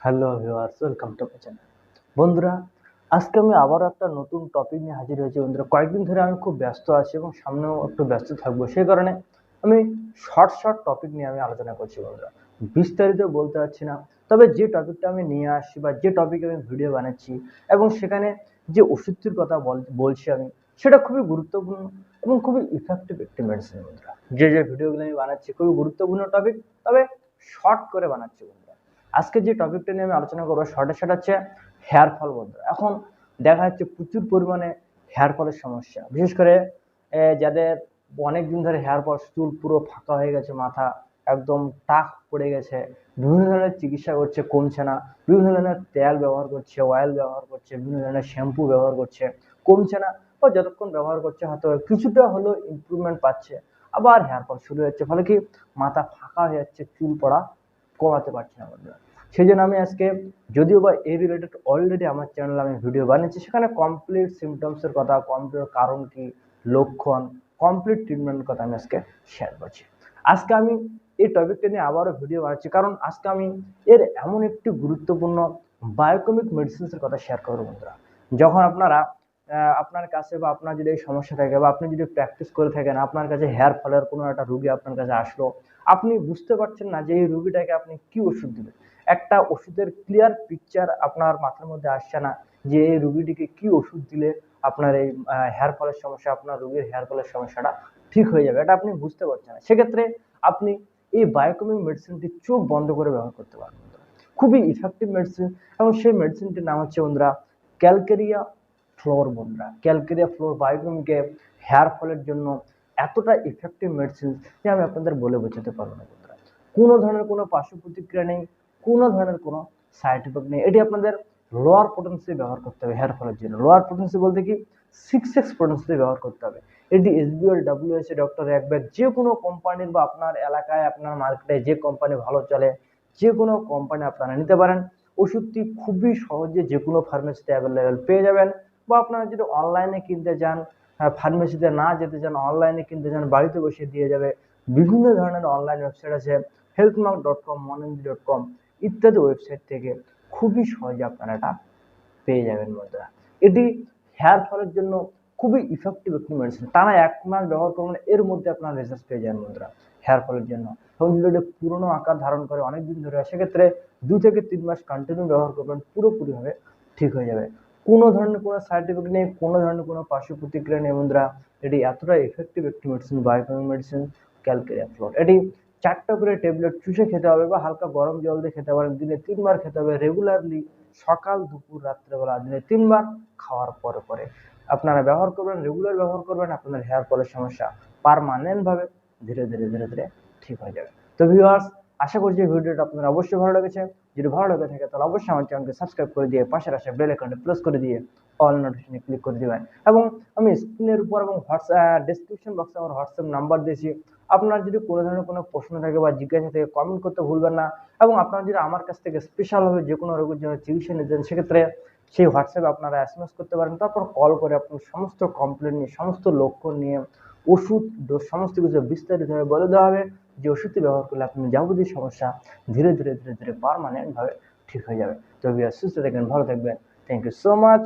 Hello viewers welcome to my channel বন্ধুরা, আজকে আমি আবারও একটা নতুন টপিক নিয়ে হাজির হয়েছি। বন্ধুরা, কয়েকদিন ধরে আমি খুব ব্যস্ত আছি এবং সামনেও একটু ব্যস্ত থাকব। সেই কারণে আমি শর্ট শর্ট টপিক নিয়ে আমি আলোচনা করছি বন্ধুরা। বিস্তারিত বলতে পারছি না, তবে যে টপিকটা আমি নিয়ে আসছি বা যে টপিকে আমি ভিডিও বানাচ্ছি এবং সেখানে যে ওষুধটির কথা বল- বলছি আমি, সেটা খুবই গুরুত্বপূর্ণ এবং খুবই ইফেক্টিভ একটি মেডিসিন বন্ধুরা। যে যে ভিডিওগুলো আমি বানাচ্ছি, খুবই গুরুত্বপূর্ণ টপিক তবে শর্ট করে বানাচ্ছি বন্ধুরা। আজকে যে টপিকটা নিয়ে আমি আলোচনা করব শর্টে সেটা হচ্ছে হেয়ার ফল বন্ধুরা এখন দেখা যাচ্ছে প্রচুর পরিমাণে হেয়ার ফলের সমস্যা। বিশেষ করে যাদের অনেক দিন ধরে হেয়ার ফল চুল পুরো ফাঁকা হয়ে গেছে, মাথা একদম টাক পড়ে গেছে, বিভিন্ন ধরনের চিকিৎসা করছে, কমছে না, বিভিন্ন ধরনের তেল ব্যবহার করছে অয়েল ব্যবহার করছে, বিভিন্ন ধরনের শ্যাম্পু ব্যবহার করছে, কমছে না ও যতক্ষণ ব্যবহার করছে হয়তো কিছুটা হলেও ইমপ্রুভমেন্ট পাচ্ছে। আবার হেয়ার ফল শুরু হচ্ছে, ফলে কি মাথা ফাঁকা হয়ে যাচ্ছে, চুল পড়া কমাতে পারছি না বন্ধুরা। সেই জন্য আমি আজকে যদিও বা এই রিলেটেড অলরেডি আমার চ্যানেলে আমি ভিডিও বানিয়েছি, সেখানে কমপ্লিট সিমটমসের কথা কমপ্লিট কারণ কি, লক্ষণ কমপ্লিট ট্রিটমেন্টের কথা আমি আজকে শেয়ার করছি। আজকে আমি এই টপিকটা নিয়ে আবারও ভিডিও বানাচ্ছি, কারণ আজকে আমি এর এমন একটি গুরুত্বপূর্ণ বায়োকমিক মেডিসিনসের কথা শেয়ার করব বন্ধুরা। যখন আপনারা আপনার কাছে বা আপনার যদি এই সমস্যা থাকে বা আপনি যদি প্র্যাকটিস করে থাকেন, আপনার কাছে হেয়ার ফলের কোনো একটা রুগী আপনার কাছে আসলো আপনি বুঝতে পারছেন না যে এই রুগীটাকে আপনি কি ওষুধ দিবেন। একটা ওষুধের ক্লিয়ার পিকচার আপনার মাথার মধ্যে আসছে না যে এই রুগীটিকে কি ওষুধ দিলে আপনার এই হেয়ার ফলের সমস্যা, আপনার রোগীর হেয়ার ফলের সমস্যাটা ঠিক হয়ে যাবে, এটা আপনি বুঝতে পারছেন না। সেক্ষেত্রে আপনি এই বায়োকমিক মেডিসিনটি চোখ বন্ধ করে ব্যবহার করতে পারবেন খুবই ইফেক্টিভ মেডিসিন এবং সেই মেডিসিনটির নাম হচ্ছে বন্ধুরা ক্যালকেরিয়া ফ্লোর বন্ধুরা। ক্যালকেরিয়া ফ্লোর বায়োকমিকে হেয়ার ফলের জন্য এতটা ইফেক্টিভ মেডিসিন যে আমি আপনাদের বলে বোঝাতে পারব না বন্ধুরা। কোনো ধরনের কোনো পার্শ্ব প্রতিক্রিয়া নেই, কোনো ধরনের কোনো সাইড এফেক্ট নেই। এটি আপনাদের লোয়ার পোটেন্সি ব্যবহার করতে হবে হেয়ার ফলের জন্য। লোয়ার পোটেন্সি বলতে কি? সিক্স এক্স পোটেন্সি ব্যবহার করতে হবে। এটি এস এসবিএল ডাব্লিউএসএ ডক্টর একব্যাগ যে কোনো কোম্পানির বা আপনার এলাকায়, আপনার মার্কেটে যে কোম্পানি ভালো চলে, যে কোনো কোম্পানি আপনারা নিতে পারেন। ওষুধটি খুবই সহজে যে কোনো ফার্মেসিতে অ্যাভেলেবেল পেয়ে যাবেন। বা আপনারা যদি অনলাইনে কিনতে চান ফার্মেসিতে না যেতে চান অনলাইনে কিনতে চান, বাড়িতে বসে দিয়ে যাবে। বিভিন্ন ধরনের অনলাইন ওয়েবসাইট আছে হেলথমার্ক ডট কম মনেন্দ্রি ডট কম ইত্যাদি ওয়েবসাইট থেকে খুবই সহজে আপনারা এটা পেয়ে যাবেন বন্ধুরা। এটি হেয়ার ফলের জন্য খুবই ইফেক্টিভ একটি মেডিসিন টানা এক মাস ব্যবহার করবেন এর মধ্যে আপনার রেজাল্ট পেয়ে যাবেন বন্ধুরা হেয়ার ফলের জন্য। এবং যদি এটি পুরনো আকার ধারণ করে অনেক দিন ধরে, সেক্ষেত্রে দু থেকে তিন মাস কন্টিনিউ ব্যবহার করবেন, পুরোপুরিভাবে ঠিক হয়ে যাবে। কোনো ধরনের কোনো সাইড এফেক্ট নেই, কোনো ধরনের কোনো পার্শ্ব প্রতিক্রিয়া নেই বন্ধুরা। এটি এতটা এফেক্টিভ একটি medicine biochemic medicine calcarea fluor এটি চারটা করে ট্যাবলেট চুষে খেতে হবে বা হালকা গরম জল দিয়ে খেতে পারেন। দিনে তিনবার খেতে হবে রেগুলারলি সকাল, দুপুর, রাত্রেবেলা। দিনে তিনবার খাওয়ার পরে পরে। আপনারা ব্যবহার করবেন রেগুলার ব্যবহার করবেন, আপনাদের হেয়ার ফলের সমস্যা পারমানেন্ট ভাবে ধীরে ধীরে ধীরে ধীরে ঠিক হয়ে যাবে। তো ভিউয়ার্স আশা করছি ভিডিওটা আপনার অবশ্যই ভালো লেগেছে। যদি ভালো লেগে থাকে, তাহলে অবশ্যই আমার চ্যানেলকে সাবস্ক্রাইব করে দিয়ে পাশের আসে বেল আইকনটা প্রেস করে দিয়ে অল নোটিফিকেশনে ক্লিক করে দিবেন। এবং আমি স্ক্রিনের উপর এবং হোয়াটসঅ্যাপ ডেসক্রিপশন বক্সে আমার হোয়াটসঅ্যাপ নাম্বার দিয়েছি। আপনার যদি কোনো ধরনের কোনো প্রশ্ন থাকে বা জিজ্ঞাসা থাকে কমেন্ট করতে ভুলবেন না। এবং আপনারা যদি আমার কাছ থেকে স্পেশালভাবে যে কোনো রোগের জন্য চিকিৎসা নিতে চান, সেক্ষেত্রে সেই হোয়াটসঅ্যাপে আপনারা এস এম এস করতে পারেন। তারপর কল করে আপনার সমস্ত কমপ্লেন নিয়ে, সমস্ত লক্ষণ নিয়ে, ওষুধ সমস্ত কিছু বিস্তারিতভাবে বলে দেওয়া হবে। যে ওষুধটি ব্যবহার করলে আপনার যাবতীয় সমস্যা ধীরে ধীরে ধীরে ধীরে পারমানেন্টভাবে ঠিক হয়ে যাবে। তবে সুস্থ থাকবেন, ভালো থাকবেন। Thank you so much